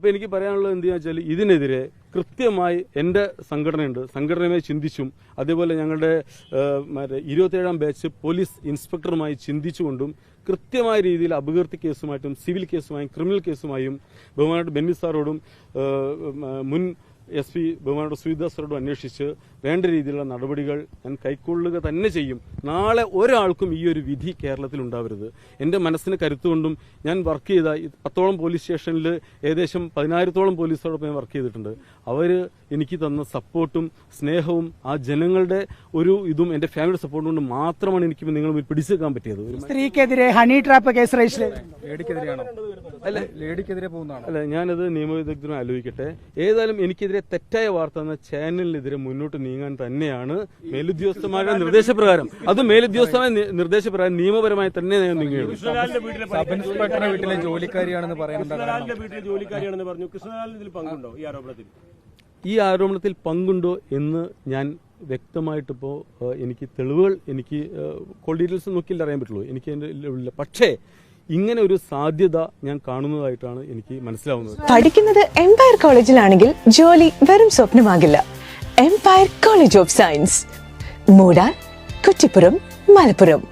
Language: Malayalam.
അപ്പോൾ എനിക്ക് പറയാനുള്ളത് എന്താ വെച്ചാൽ ഇതിനെതിരെ കൃത്യമായി എന്റെ സംഘടനയുണ്ട്. സംഘടനയുമായി ചിന്തിച്ചും അതേപോലെ ഞങ്ങളുടെ മറ്റേ ഇരുപത്തേഴാം ബാച്ച് പോലീസ് ഇൻസ്പെക്ടറുമായി ചിന്തിച്ചുകൊണ്ടും കൃത്യമായ രീതിയിൽ അപകീർത്തി കേസുമായിട്ടും സിവിൽ കേസുമായും ക്രിമിനൽ കേസുമായും ബഹുമാനായിട്ട് ബെന്നി സാറോടും മുൻ എസ് പി ബഹുമാനോട് റോഡ് അന്വേഷിച്ച് വേണ്ട രീതിയിലുള്ള നടപടികൾ ഞാൻ കൈക്കൊള്ളുക തന്നെ ചെയ്യും. നാളെ ഒരാൾക്കും ഈ ഒരു വിധി കേരളത്തിൽ ഉണ്ടാവരുത്. എന്റെ മനസ്സിന് കരുത്തുകൊണ്ടും ഞാൻ വർക്ക് ചെയ്ത പത്തോളം പോലീസ് സ്റ്റേഷനിൽ ഏകദേശം പതിനായിരത്തോളം പോലീസോടൊപ്പം ഞാൻ വർക്ക് ചെയ്തിട്ടുണ്ട്. അവർ എനിക്ക് തന്ന സപ്പോർട്ടും സ്നേഹവും ആ ജനങ്ങളുടെ ഒരു ഇതും എന്റെ ഫാമിലി സപ്പോർട്ടും കൊണ്ട് മാത്രമാണ് എനിക്ക് നിങ്ങൾ പിടിച്ചെടുക്കാൻ പറ്റിയത്. സ്ത്രീക്കെതിരെ ഹണി ട്രാപ്പ് കേസ് രജിസ്റ്റർ. ലേഡിക്കെതിരെയാണോ? അല്ല? ലേഡിക്കെതിരെ പോകുന്നതാണ്? അല്ല ഞാനത് നിയമവിദഗ്ധരും ആലോചിക്കട്ടെ. ഏതായാലും എനിക്കെതിരെ തെറ്റായ വാർത്ത എന്ന ചാനലിനെതിരെ മുന്നോട്ട് നീങ്ങാൻ തന്നെയാണ് മേലുദ്യോഗസ്ഥന്മാരുടെ നിർദ്ദേശപ്രകാരം. അത് മേലുദ്യോഗസ്ഥമായ നിർദ്ദേശപ്രകാരം നിയമപരമായി തന്നെ ഞാൻ നീങ്ങുകയുള്ളൂ. സബ് ഇൻസ്പെക്ടറുടെ വീട്ടിലെ ജോലിക്കാരിയാണെന്ന് കൃഷ്ണലാലിന്റെ വീട്ടിലെ ജോലിക്കാരിയാണെന്ന് പറഞ്ഞു. കൃഷ്ണലാലിന് ഇതിൽ പങ്കുണ്ടോ ഈ ആരോപണത്തിൽ? ഈ ആരോപണത്തിൽ പങ്കുണ്ടോ എന്ന് ഞാൻ വ്യക്തമായിട്ടിപ്പോൾ എനിക്ക് തെളിവുകൾ എനിക്ക് കോൾ ഡീറ്റെയിൽസ് നോക്കിയില്ല അറിയാൻ പറ്റുള്ളൂ. എനിക്ക് അതിന്റെ പക്ഷേ ഇങ്ങനെ ഒരു സാധ്യത ഞാൻ കാണുന്നതായിട്ടാണ് എനിക്ക് മനസ്സിലാവുന്നത്. പഠിക്കുന്നത് എംപയർ കോളേജിലാണെങ്കിൽ ജോലി വെറും സ്വപ്നമാകില്ല. എംപയർ കോളേജ് ഓഫ് സയൻസ് മൂടാൻ കുറ്റിപ്പുറം മലപ്പുറം.